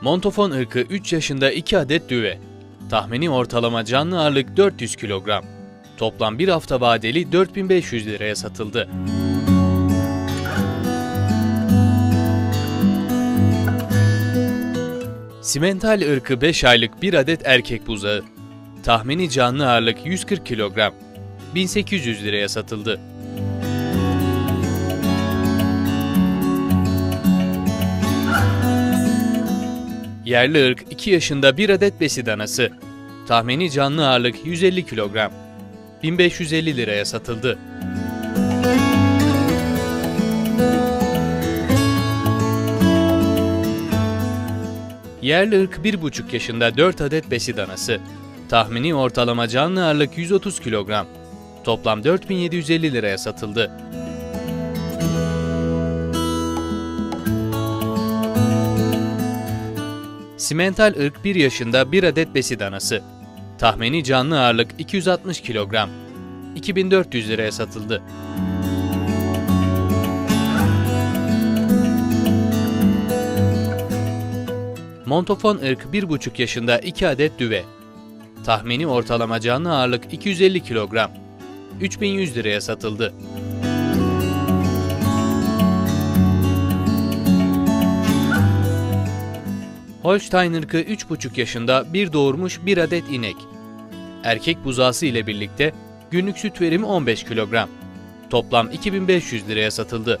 Montofon ırkı 3 yaşında 2 adet düve. Tahmini ortalama canlı ağırlık 400 kilogram. Toplam bir hafta vadeli 4500 liraya satıldı. Simental ırkı 5 aylık 1 adet erkek buzağı. Tahmini canlı ağırlık 140 kilogram. 1800 liraya satıldı. Yerli ırk 2 yaşında 1 adet besi danası. Tahmini canlı ağırlık 150 kilogram. 1550 liraya satıldı. Yerli ırk 1,5 yaşında 4 adet besi danası. Tahmini ortalama canlı ağırlık 130 kilogram. Toplam 4750 liraya satıldı. Simental ırk 1 yaşında 1 adet besi danası. Tahmini canlı ağırlık 260 kilogram. 2400 liraya satıldı. Montofon ırk 1,5 yaşında 2 adet düve. Tahmini ortalama canlı ağırlık 250 kilogram. 3100 liraya satıldı. Holstein ırkı 3,5 yaşında bir doğurmuş bir adet inek. Erkek buzağısı ile birlikte günlük süt verimi 15 kilogram. Toplam 2500 liraya satıldı.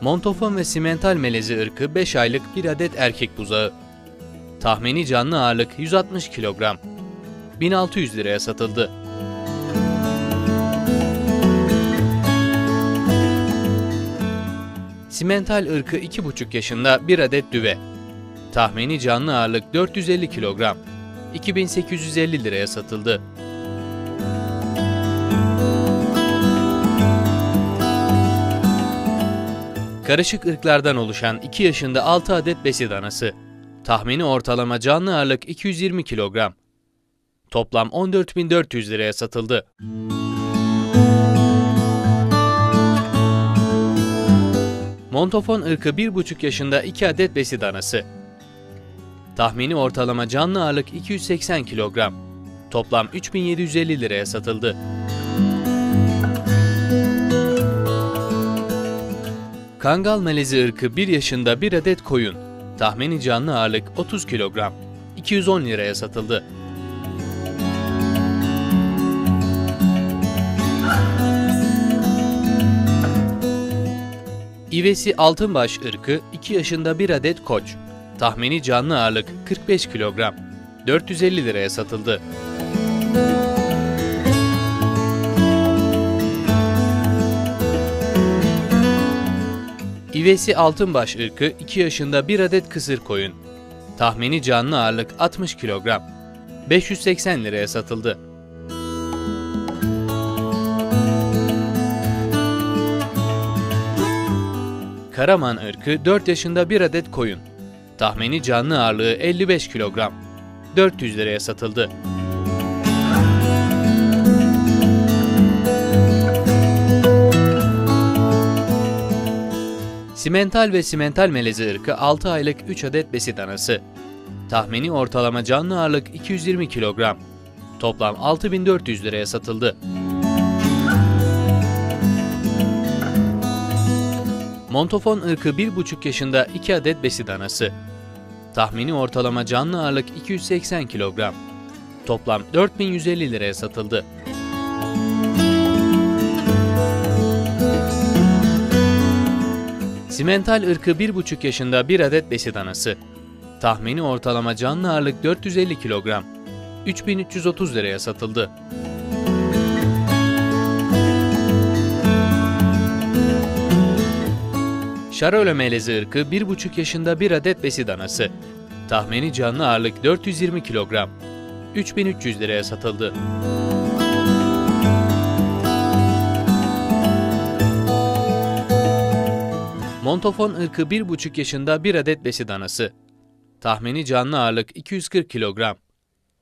Montofon ve simental melezi ırkı 5 aylık bir adet erkek buzağı. Tahmini canlı ağırlık 160 kilogram. 1600 liraya satıldı. Simental ırkı 2,5 yaşında bir adet düve. Tahmini canlı ağırlık 450 kilogram. 2850 liraya satıldı. Karışık ırklardan oluşan 2 yaşında 6 adet besi danası. Tahmini ortalama canlı ağırlık 220 kilogram. Toplam 14.400 liraya satıldı. Montofon ırkı 1,5 yaşında 2 adet besi danası. Tahmini ortalama canlı ağırlık 280 kilogram. Toplam 3750 liraya satıldı. Kangal melezi ırkı 1 yaşında 1 adet koyun. Tahmini canlı ağırlık 30 kilogram. 210 liraya satıldı. İvesi altınbaş ırkı 2 yaşında 1 adet koç. Tahmini canlı ağırlık 45 kilogram. 450 liraya satıldı. İvesi altınbaş ırkı 2 yaşında 1 adet kısır koyun. Tahmini canlı ağırlık 60 kilogram. 580 liraya satıldı. Karaman ırkı 4 yaşında 1 adet koyun. Tahmini canlı ağırlığı 55 kilogram. 400 liraya satıldı. Simental ve simental melezi ırkı 6 aylık 3 adet besi danası. Tahmini ortalama canlı ağırlık 220 kilogram. Toplam 6400 liraya satıldı. Montofon ırkı 1,5 yaşında 2 adet besi danası. Tahmini ortalama canlı ağırlık 280 kilogram. Toplam 4150 liraya satıldı. Simental ırkı 1,5 yaşında 1 adet besi danası. Tahmini ortalama canlı ağırlık 450 kilogram. 3330 liraya satıldı. Şarole melezi ırkı 1,5 yaşında 1 adet besi danası. Tahmini canlı ağırlık 420 kilogram. 3300 liraya satıldı. Montofon ırkı 1,5 yaşında 1 adet besi danası. Tahmini canlı ağırlık 240 kilogram.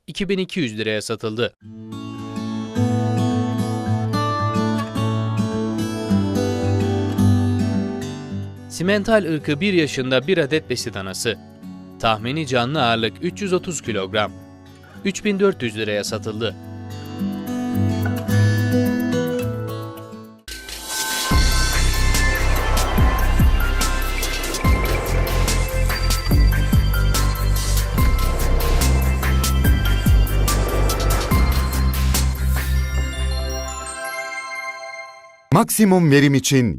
2200 liraya satıldı. Simental ırkı 1 yaşında 1 adet besi danası. Tahmini canlı ağırlık 330 kilogram. 3400 liraya satıldı. Maksimum verim için